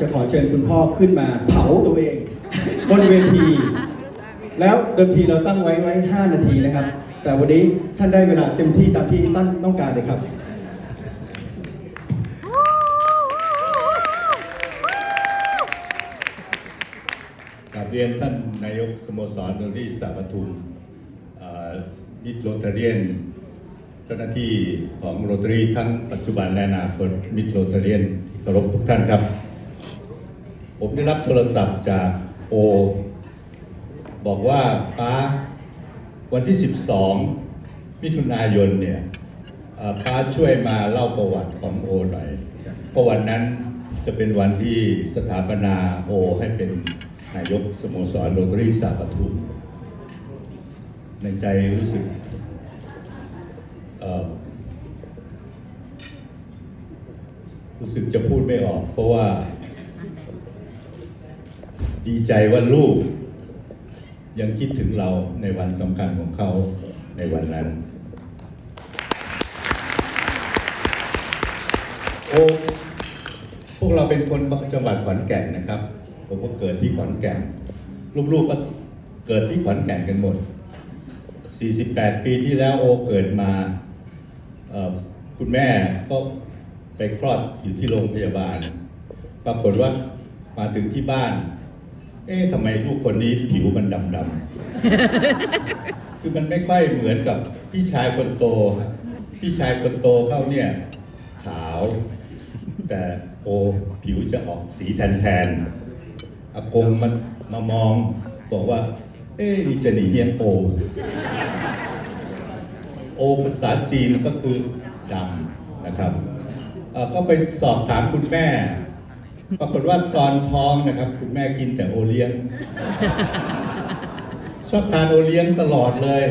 จะขอเชิญคุณพ่อขึ้นมาเผาตัวเอง บนเวที แล้วเดิมทีเราตั้งไว้ไว้ 5 นาทีนะครับ แต่วันนี้ท่านได้เวลาเต็มที่ตามที่ท่านต้องการเลยครับกราบเรียนท่านนายกสโมสรโรตรี่สาปทุมมิตโรตาเรียน เจ้าหน้าที่ของโรตารีทั้งปัจจุบันและอนาคตมิตรโรตาเรียนเคารพทุกท่านครับ ผมได้รับโทรศัพท์จากโอ บอกว่าป้าวันที่ 12 มิถุนายนเนี่ยป้าช่วยมาเล่าประวัติของโอหน่อยเพราะวันนั้นจะเป็นวันที่สถาปนาโอให้เป็นนายกสโมสรโรตารี่สาปทุมในใจรู้สึกรู้สึกจะพูดไม่ออก เพราะว่า ดีใจว่าลูก ยังคิดถึงเราในวันสำคัญของเขาในวันนั้น โอ้พวกเราเป็นคนจังหวัดขอนแก่นนะครับ ผมก็เกิดที่ขอนแก่น ลูกๆก็เกิดที่ขอนแก่นกันหมด 48 ปีที่แล้วโอเกิดมาคุณแม่ก็ไปคลอดอยู่ที่โรงพยาบาล ปรากฏว่ามาถึงที่บ้าน เอ๊ะทำไมลูกคนนี้ผิวมันดำๆคือมันไม่ค่อยเหมือนกับพี่ชายคนโตพี่ชายคนโตเข้าเนี่ยขาว แต่โอผิวจะออกสีแทนๆอากงมันมามอง บอกว่า เอ๊ะจะหนีเฮียโอ โอภาษาจีนก็คือดำนะครับก็ไปสอบถามคุณแม่ ปรากฏว่าตอนท้องนะครับ คุณแม่กินแต่โอเลี้ยง ชอบทานโอเลี้ยงตลอดเลย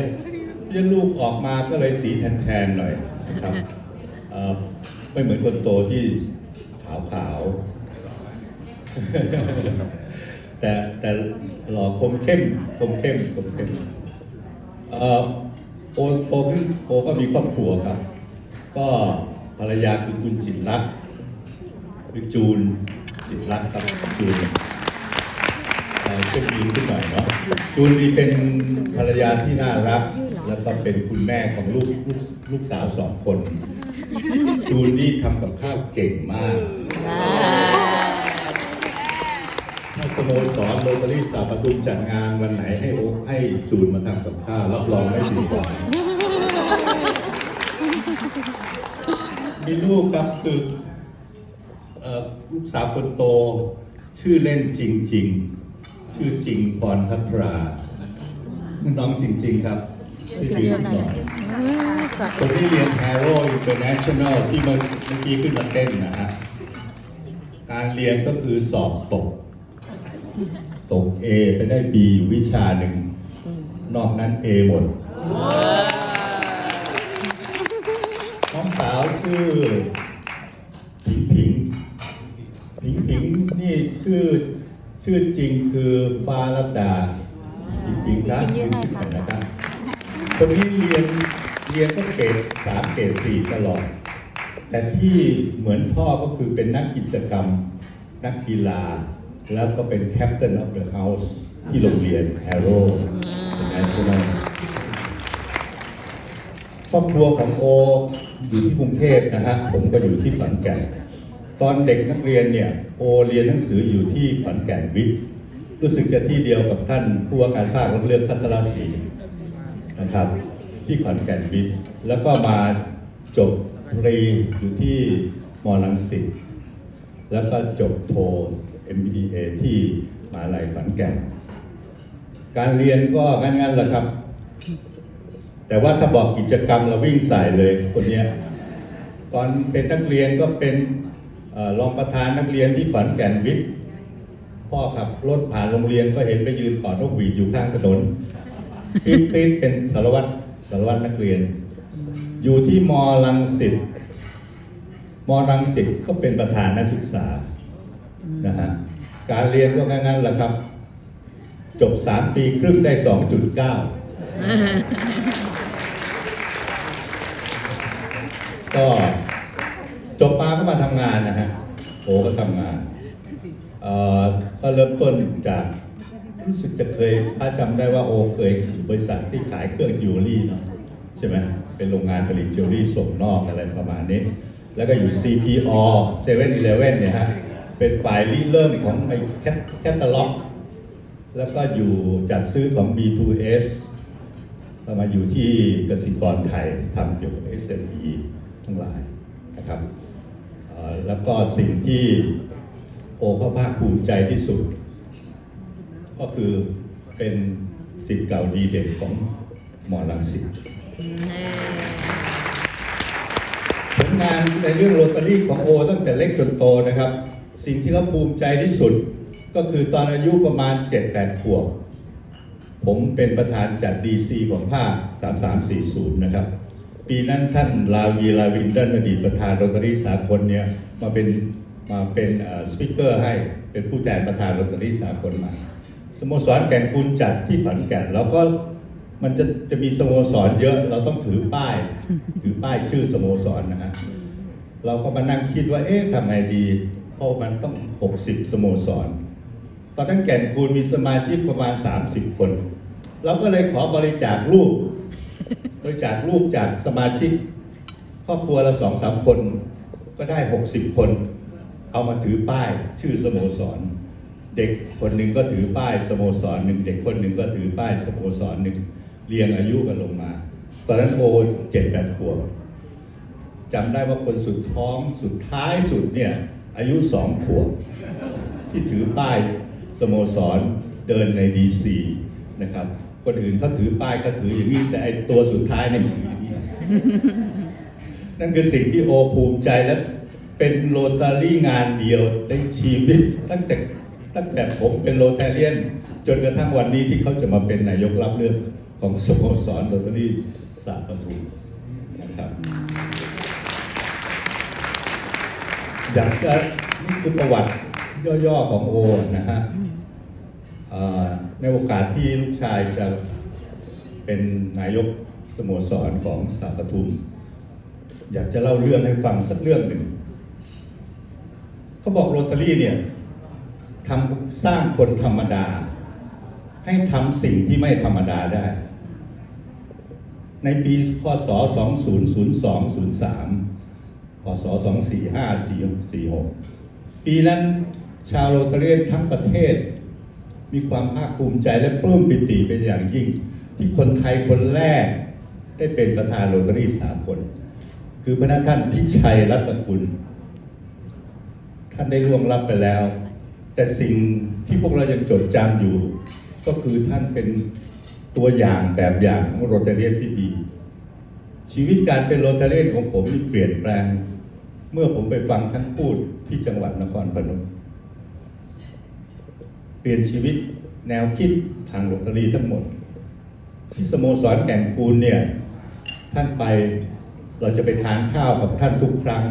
เลี้ยงลูกออกมาก็เลยสีแทนๆหน่อยนะครับเอ่อไม่เหมือนคนโตที่ขาวๆแต่แต่หล่อคมเข้มคมเข้มคมเข้มเอ่อโอโตขึ้นโอก็มีครอบครัวครับ ก็ภรรยาคือคุณจิตรรักษณ์คือจูน จิตรรักษณ์ครับจูนเอ่อช่วยยืนขึ้นหน่อยเนาะจูนดีเป็นภรรยาที่น่ารัก แล้วก็เป็นคุณแม่ของลูกลูกลูกสาวสองคน จูนนี่ทำกับข้าวเก่งมากถ้าสโมสรโรตารี่สาปทุมจัดงานวันไหนให้โอให้จูนมาทำกับข้าวรับรองไม่ผิดหวังมีลูกครับคือเอ่อ ลูกสาวคนโต ชื่อเล่นจริง ๆ ชื่อจริงพรพัทราน้องจริง ๆ ครับที่ยืนหน่อยคนที่เรียน Hero International ที่เมื่อเมื่อกี้ขึ้นมาเต้นนะฮะการเรียนก็คือสอบตก ตก A ไปได้ B อยู่วิชาหนึ่ง นอกนั้น A หมด น้องสาวชื่อผิงผิงผิงผิงนี่ ชื่อชื่อจริงคือฟ้ารัตดาผิงผิงครับยืนขึ้นหน่อยนะครับคนนี้เรียนเรียนก็เกรดสามเกรดสี่ตลอด แต่ที่เหมือนพ่อก็คือเป็นนักกิจกรรม นักกีฬา แล้วก็เป็นแคปเต i น of the house ที่โรงเรียน Harrow International ครอบครัวของโออยู่ที่กรุงเทพนะฮะผมก็อยู่ที่ขอนแก่น ตอนเด็กนักเรียนเนี่ยโอเรียนหนังสืออยู่ที่ขอนแก่นวิทย์รู้สึกจะที่เดียวกับท่านผู้ว่าการภาคเลือกพัทรศรีนะครับ ที่ขอนแก่นวิทย์แล้วก็มาจบตรีอยู่ที่มอลังสิตแล้วก็จบโท MBA ที่มหาลัยขอนแก่น การเรียนก็งั้นๆแหละครับ แต่ว่าถ้าบอกกิจกรรมเราวิ่งใส่เลยคนเนี้ยตอนเป็นนักเรียนก็เป็น รองประธานนักเรียนที่ขอนแก่นวิทย์พ่อขับรถผ่านโรงเรียนก็เห็นไปยืนปอดนกหวีดอยู่ข้างถนนปี๊ดปี๊ดเป็นสารวัตรสารวัตรนักเรียน อยู่ที่มอลังสิตมอลังสิตก็เป็นประธานนักศึกษานะฮะการเรียนก็งั้นๆแหละครับ จบ3ปีครึ่งได้2.9ก็ จบมาก็มาทำงานนะฮะโอ้ก็ทำงานเอ่อก็เริ่มต้นจากรู้สึกจะเคยถ้าจำได้ว่าโอเคยอยู่บริษัทที่ขายเครื่องจิวเวลรี่เนาะใช่ไหมเป็นโรงงานผลิตจิวเวลรี่ส่งนอกอะไรประมาณนี้ แล้วก็อยู่ CPO 7-Eleven เนี่ยฮะ เป็นฝ่ายริเริ่มของไอ้แคตตาล็อก แล้วก็อยู่จัดซื้อของ B2S เรามาอยู่ที่กสิกรไทยทำเกี่ยวกับ SME ทั้งหลาย นะครับแล้วก็สิ่งที่โอเขาภาคภูมิใจที่สุด ก็คือเป็นสิทธิ์เก่าดีเด่นของหมอลังสิตผลงานในเรื่องโรตารี่ของโอตั้งแต่เล็กจนโตนะครับ สิ่งที่เขาภูมิใจที่สุด ก็คือตอนอายุประมาณ 7-8 ขวบ ผมเป็นประธานจัด DC ของภาค 3340 นะครับ ปีนั้นท่านลาวีลาวินเดนอดีตประธานโรตารี่สากลเนี่ยมาเป็นมาเป็นสปิเกอร์ให้เป็นผู้แทนประธานโรตารี่สากลมา สโมสรแก่นคูณจัดที่ขอนแก่นแล้วก็มันจะจะมีสโมสรเยอะเราต้องถือป้าย ถือป้ายชื่อสโมสรนะฮะเราก็มานั่งคิดว่าเอ๊ะทำไงดีเพราะมันต้อง 60 สโมสร ตอนนั้นแก่นคูณมีสมาชิกประมาณ 30 คน เราก็เลยขอบริจาครูป บริจาครูปจากสมาชิก ครอบครัวละสองสามคน ก็ได้ 60 คน เอามาถือป้ายชื่อสโมสร เด็กคนหนึ่งก็ถือป้ายสโมสรหนึ่งเด็กคนหนึ่งก็ถือป้ายสโมสรหนึ่งเรียงอายุกันลงมา ตอนนั้นโอเจ็ดแปดขวบจำได้ว่าคนสุดท้องสุดท้ายสุดเนี่ยอายุสองขวบที่ถือป้ายสโมสรเดินในดีซีนะครับ คนอื่นเขาถือป้ายเขาถืออย่างนี้แต่ไอตัวสุดท้ายเนี่ยมันถืออย่างนี้นั่นคือสิ่งที่โอภูมิใจและเป็นโรตารี่งานเดียวในชีวิตตั้งแต่ตั้งแต่ผมเป็นโรตาเรียน จนกระทั่งวันนี้ที่เขาจะมาเป็นนายกรับเลือกของสโมสรโรตารี่สาปทุมนะครับ อยากจะนี่คือประวัติย่อๆของโอนะฮะ ในโอกาสที่ลูกชายจะเป็นนายกสโมสรของสาปทุม อยากจะเล่าเรื่องให้ฟังสักเรื่องหนึ่งเขาบอกโรตารี่เนี่ยทำสร้างคนธรรมดา ให้ทำสิ่งที่ไม่ธรรมดาได้ ในปีพศ 2002-03 พศ 245-46ปีนั้นชาวโรตารีทั้งประเทศ มีความภาคภูมิใจและปลื้มปิติเป็นอย่างยิ่ง ที่คนไทยคนแรกได้เป็นประธานโรตารี่สากลคือพระท่านพิชัยรัตนกุล ท่านได้ล่วงลับไปแล้ว แต่สิ่งที่พวกเรายังจดจำอยู่ ก็คือท่านเป็นตัวอย่างแบบอย่างของโรตาเรียนที่ดี ชีวิตการเป็นโรตาเรียนของผมมีเปลี่ยนแปลง เมื่อผมไปฟังท่านพูดที่จังหวัดนครพนม เปลี่ยนชีวิตแนวคิดทางโรตารีทั้งหมด ที่สโมสรแก่นคูณเนี่ย ท่านไปเราจะไปทานข้าวกับท่านทุกครั้ง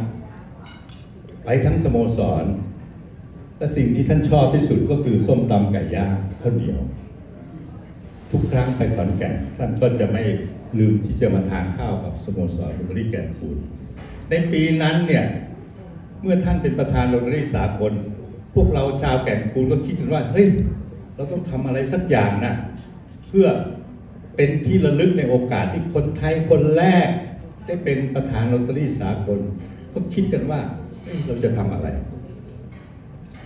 ไปทั้งสโมสร และสิ่งที่ท่านชอบที่สุดก็คือส้มตำไก่ย่างข้าวเหนียว ทุกครั้งไปขอนแก่นท่านก็จะไม่ลืมที่จะมาทานข้าวกับสโมสรโรตารี่แก่นคูณในปีนั้นเนี่ย เมื่อท่านเป็นประธานโรตารี่สากล พวกเราชาวแก่นคูณก็คิดกันว่าเฮ้ยเราต้องทำอะไรสักอย่างนะเพื่อเป็นที่ระลึกในโอกาสที่คนไทยคนแรก ได้เป็นประธานโรตารี่สากล ก็คิดกันว่าเราจะทำอะไร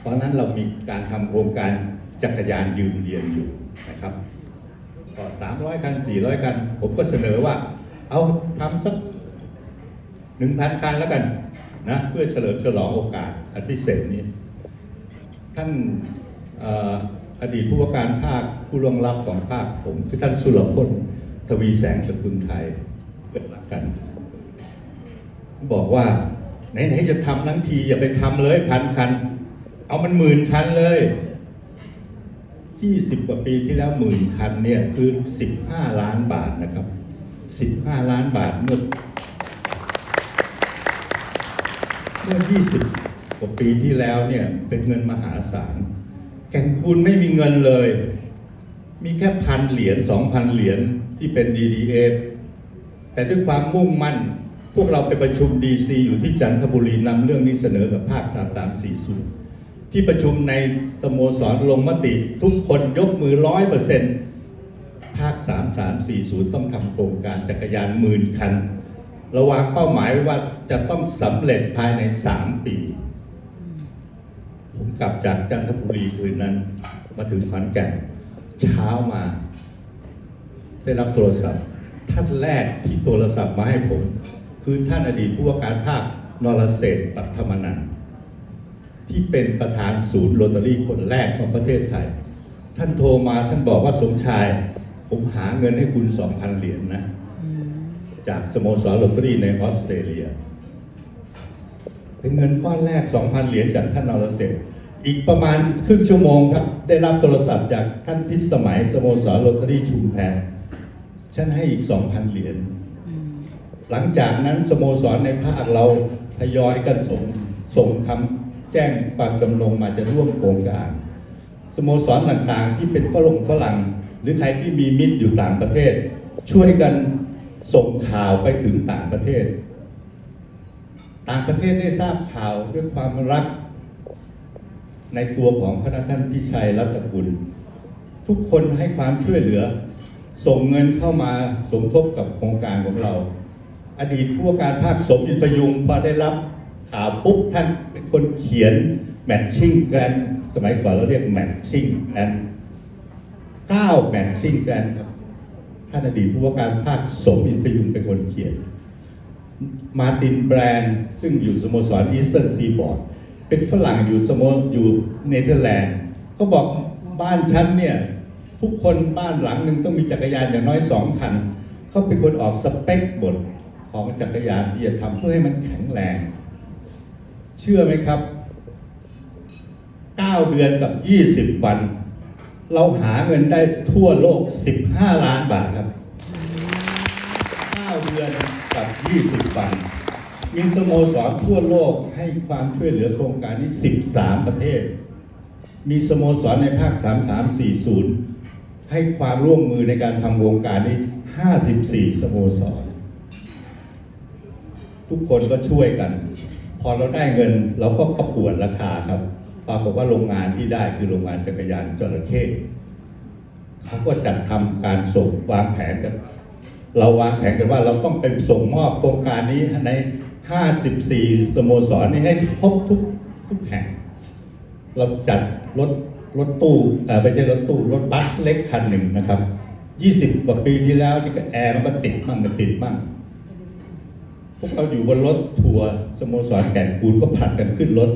ตอนนั้นเรามีการทำโครงการจักรยานยืมเรียนอยู่นะครับก็สามร้อยคันสี่ร้อยคัน ผมก็เสนอว่า เอาทำสักหนึ่งพันคันแล้วกันนะเพื่อเฉลิมฉลองโอกาสอันพิเศษนี้ ท่านอดีตผู้ว่าการภาคผู้ล่วงลับของภาคผมคือท่านสุรพลทวีแสงสกุลไทยเกิดรักกัน บอกว่าไหนๆจะทำทั้งทีอย่าไปทำเลยพันคัน เอามันหมื่นคันเลย20กว่าปีที่แล้วหมื่นคันเนี่ยคือ15ล้านบาทนะครับ15ล้านบาทเมื่อเมื่อ20 กว่าปีที่แล้วเนี่ยเป็นเงินมหาศาลแก่นคูณไม่มีเงินเลย มีแค่พันเหรียญสองพันเหรียญที่เป็น DDA แต่ด้วยความมุ่งมั่น พวกเราไปประชุม DC อยู่ที่จันทบุรีนำเรื่องนี้เสนอกับภาคสามตามสี่สูที่ประชุมในสโมสรลงมติ ทุกคนยกมือร้อยเปอร์เซ็นต์ภาค3 3 4 0ต้องทำโครงการจักรยานหมื่นคัน ระวางเป้าหมายไว้ว่าจะต้องสำเร็จภายใน 3 ปี ผมกลับจากจันทบุรีคืนนั้น มาถึงขอนแก่นเช้ามา ได้รับโทรศัพท์ ท่านแรกที่โทรศัพท์มาให้ผม คือท่านอดีตผู้ว่าการภาคนรเศษฐ์ปัทมนันท์ที่เป็นประธานศูนย์โรตารี่คนแรกของประเทศไทย ท่านโทรมาท่านบอกว่าสมชาย ผมหาเงินให้คุณ2,000เหรียญนะ จากสโมสรโรตารี่ในออสเตรเลีย เป็นเงินก้อนแรก 2,000 เหรียญจากท่านนรเศรษฐ์อีกประมาณครึ่งชั่วโมงครับ ได้รับโทรศัพท์จากท่านพิสมัยสโมสรโรตารี่ชุมแพฉันให้อีก 2,000 เหรียญหลังจากนั้นสโมสรในภาคเราทยอยกันส่งส่งคำแจ้งความจำนงมาจะร่วมโครงการ สโมสรต่างๆ ที่เป็นฝรั่งฝรั่ง หรือใครที่มีมิตรอยู่ต่างประเทศ ช่วยกันส่งข่าวไปถึงต่างประเทศ ต่างประเทศได้ทราบข่าวด้วยความรัก ในตัวของพระท่านพิชัยรัตกุล ทุกคนให้ความช่วยเหลือ ส่งเงินเข้ามาสมทบกับโครงการของเรา อดีตผู้ว่าการภาคสมยินประยุงพอได้รับข่าวปุ๊บท่านเป็นคนเขียนแมทชิ่งแกรนสมัยก่อนเราเรียกแมทชิ่งแกรนเก้าแมทชิ่งแกรนครับท่านอดีตผู้ว่าการภาคสมยินประยุงเป็นคนเขียน มาตินแบรนด์ ซึ่งอยู่สโมสรอีสเทิร์นซีบอร์ดเป็นฝรั่งอยู่สโมอยู่เนเธอร์แลนด์เขาบอกบ้านฉันเนี่ย ทุกคนบ้านหลังหนึ่งต้องมีจักรยานอย่างน้อยสองคันเขาเป็นคนออกสเปคบทของจักรยานที่จะทำเพื่อให้มันแข็งแรง เชื่อไหมครับ 9 เดือนกับ 20 วัน เราหาเงินได้ทั่วโลก 15 ล้านบาทครับ 9 เดือน กับ20 วัน มีสโมสรทั่วโลกให้ความช่วยเหลือโครงการนี้ 13 ประเทศ มีสโมสรในภาค 3340 ให้ความร่วมมือในการทำโครงการนี้ 54 สโมสร ทุกคนก็ช่วยกัน พอเราได้เงินเราก็ประกวดราคาครับ ปรากฏว่าโรงงานที่ได้คือโรงงานจักรยานจระเข้เขาก็จัดทำการส่งวางแผนกัน เราวางแผนกันว่าเราต้องเป็นส่งมอบโครงการนี้ใน 54 สโมสรนี้ให้ครบทุกทุกแห่งเราจัดรถรถตู้ไม่ใช่รถตู้รถบัสเล็กคันหนึ่งนะครับ 20 กว่าปีที่แล้วนี่ก็แอร์มันก็ติดมั่งไม่ติดมั่งพวกเราอยู่บนรถทัวร์สโมสรแก่นคูนก็ผลัดกันขึ้นรถ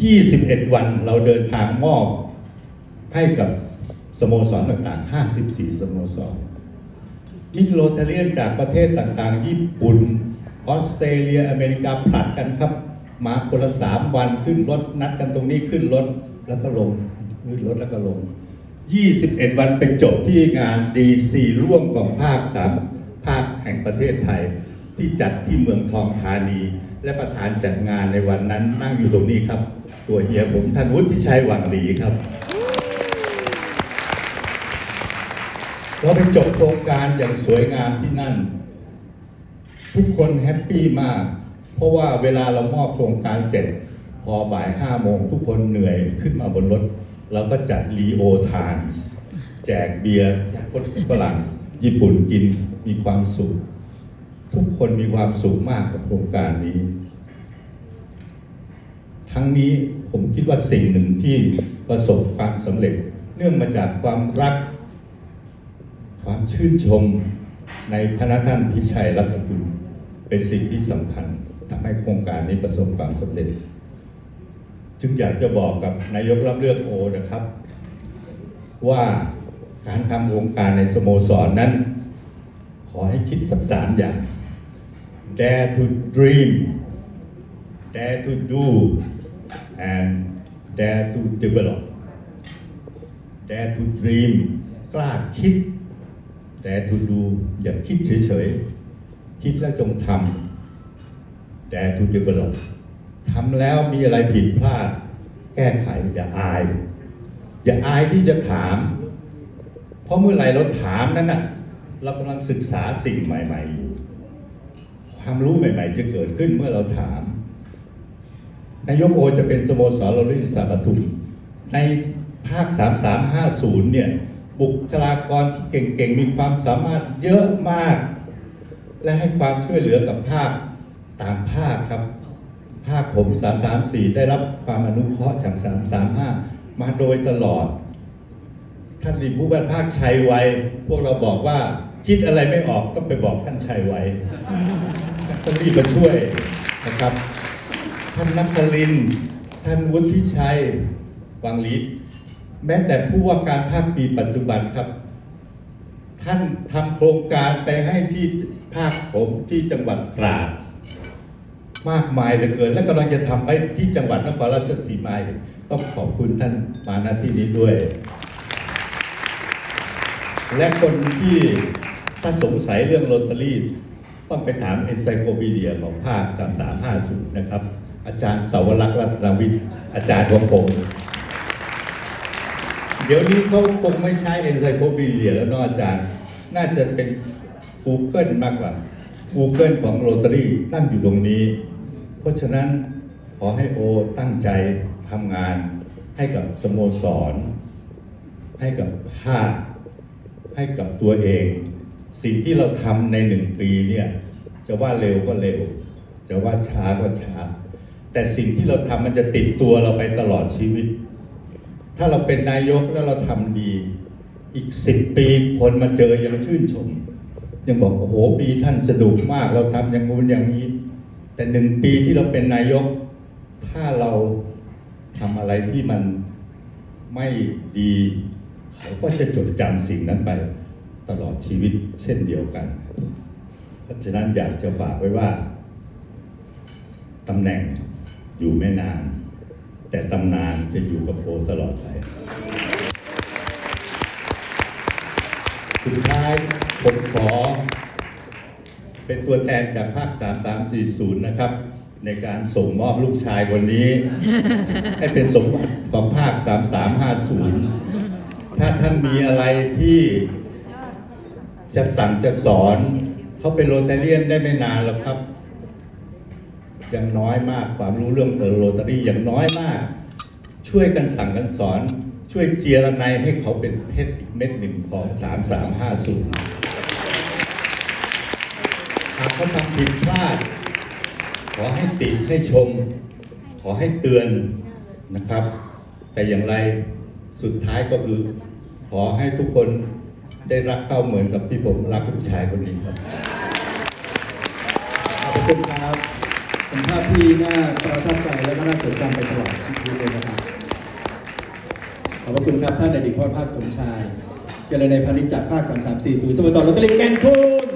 21 วันเราเดินทางมอบให้กับสโมสรต่างๆ 54 สโมสร มิโลเทเลียนจากประเทศต่างๆ ญี่ปุ่น ออสเตรเลีย อเมริกาผลัดกันครับ มาคนละสามวันขึ้นรถนัดกันตรงนี้ขึ้นรถแล้วก็ลงขึ้นรถแล้วก็ลง 21 วันไปจบที่งาน DC ร่วมของภาค3ภาคแห่งประเทศไทย ที่จัดที่เมืองทองธานี และประธานจัดงานในวันนั้นนั่งอยู่ตรงนี้ครับ ตัวเฮียผมท่านวุฒิชัยหวังดีครับ เราไปจบโครงการอย่างสวยงามที่นั่น ทุกคนแฮปปี้มาก เพราะว่าเวลาเรามอบโครงการเสร็จ พอบ่ายห้าโมงทุกคนเหนื่อยขึ้นมาบนรถ เราก็จัดรีโอทานแจกเบียร์คนฝรั่งญี่ปุ่นกินมีความสุข ทุกคนมีความสุขมากกับโครงการนี้ ทั้งนี้ผมคิดว่าสิ่งหนึ่งที่ประสบความสำเร็จ เนื่องมาจากความรัก ความชื่นชมในพระท่านพิชัยรัตนกุลเป็นสิ่งที่สำคัญทำให้โครงการนี้ประสบความสำเร็จ จึงอยากจะบอกกับนายกรับเลือกโอนะครับ ว่าการทำโครงการในสโมสรนั้น ขอให้คิดสักสามอย่าง dare to dream dare to do and dare to develop dare to dream กล้าคิด dare to do อย่าคิดเฉยๆ คิดแล้วจงทำ dare to develop ทำแล้วมีอะไรผิดพลาด แก้ไขอย่าอาย อย่าอายที่จะถาม เพราะเมื่อไหร่เราถามนั้นน่ะ เรากำลังศึกษาสิ่งใหม่ๆอยู่ความรู้ใหม่ๆจะเกิดขึ้นเมื่อเราถาม นายกโอจะเป็นสโมสรโรลิสาปทุมในภาค 3350 เนี่ย บุคลากรที่เก่งๆ มีความสามารถเยอะมาก และให้ความช่วยเหลือกับภาคต่างภาคครับ ภาคผม 334 ได้รับความอนุเคราะห์จาก 335 มาโดยตลอด ท่านรีผู้บัญภาคชัยไว้พวกเราบอกว่าคิดอะไรไม่ออกก็ไปบอกท่านชัยไว้ท่านรีบมาช่วยนะครับ ท่านนักลิน ท่านวุฒิชัยวังลิศ แม้แต่ผู้ว่าการภาคปีปัจจุบันครับ ท่านทำโครงการไปให้ที่ภาคผมที่จังหวัดตราดมากมายเหลือเกิน และกำลังจะทำไปที่จังหวัดนครราชสีมาต้องขอบคุณท่านมาณที่นี้ด้วย และคนที่ถ้าสงสัยเรื่องโรตารี่ต้องไปถามเอนไซโคปีเดียของภาค 3350 นะครับ อาจารย์สาวรักษ์รัตนวิทย์อาจารย์ของผม เดี๋ยวนี้เขาคงไม่ใช้เอนไซโคปีเดียแล้วนาอาจารย์น่าจะเป็น Google มากกว่า Google ของโรตารี่ตั้งอยู่ตรงนี้ เพราะฉะนั้นขอให้โอตั้งใจทำงานให้กับสโมสร ให้กับภาคให้กับตัวเอง สิ่งที่เราทำในหนึ่งปีเนี่ยจะว่าเร็วก็เร็ว จะว่าช้าก็ช้า แต่สิ่งที่เราทำมันจะติดตัวเราไปตลอดชีวิต ถ้าเราเป็นนายกแล้วเราทำดีอีกสิบปีคนมาเจอยังชื่นชม ยังบอกโอ้โหปีท่านสนุกมากเราทำอย่างงู้นอย่างนี้ แต่หนึ่งปีที่เราเป็นนายก ถ้าเราทำอะไรที่มันไม่ดีเขาก็จะจดจำสิ่งนั้นไปตลอดชีวิตเช่นเดียวกันเพราะฉะนั้นอยากจะฝากไว้ว่าตำแหน่งอยู่ไม่นาน แต่ตำนานจะอยู่กับโพตลอดไปสุดท้ายผมขอ เป็นตัวแทนจากภาค 3340 นะครับ ในการส่งมอบลูกชายคนนี้ ให้เป็นสมบัติของภาค 3350 ถ้าท่านมีอะไรที่จะสั่งจะสอน เขาเป็นโรตาเรียนได้ไม่นานหรอกครับ ยังน้อยมากความรู้เรื่องโรตารี่ยังน้อยมาก ช่วยกันสั่งกันสอน ช่วยเจียรนัยให้เขาเป็นเพชรอีกเม็ดหนึ่งของ 3350หากเขาทำผิดพลาด ขอให้ติให้ชม ขอให้เตือนนะครับ แต่อย่างไรสุดท้ายก็คือขอให้ทุกคนได้รักเต้าเหมือนกับที่ผมรักลูกชายคนนี้ครับขอบคุณครับ เป็นภาพที่น่าประทับใจและก็น่าจดจำไปตลอดชีวิตเลยนะครับ ขอบพระคุณครับท่านอดีตพ่อภาคสมชาย เจริญในพาณิชย์จากภาค 3340 สโมสรลอตเตอรี่แกนคุณ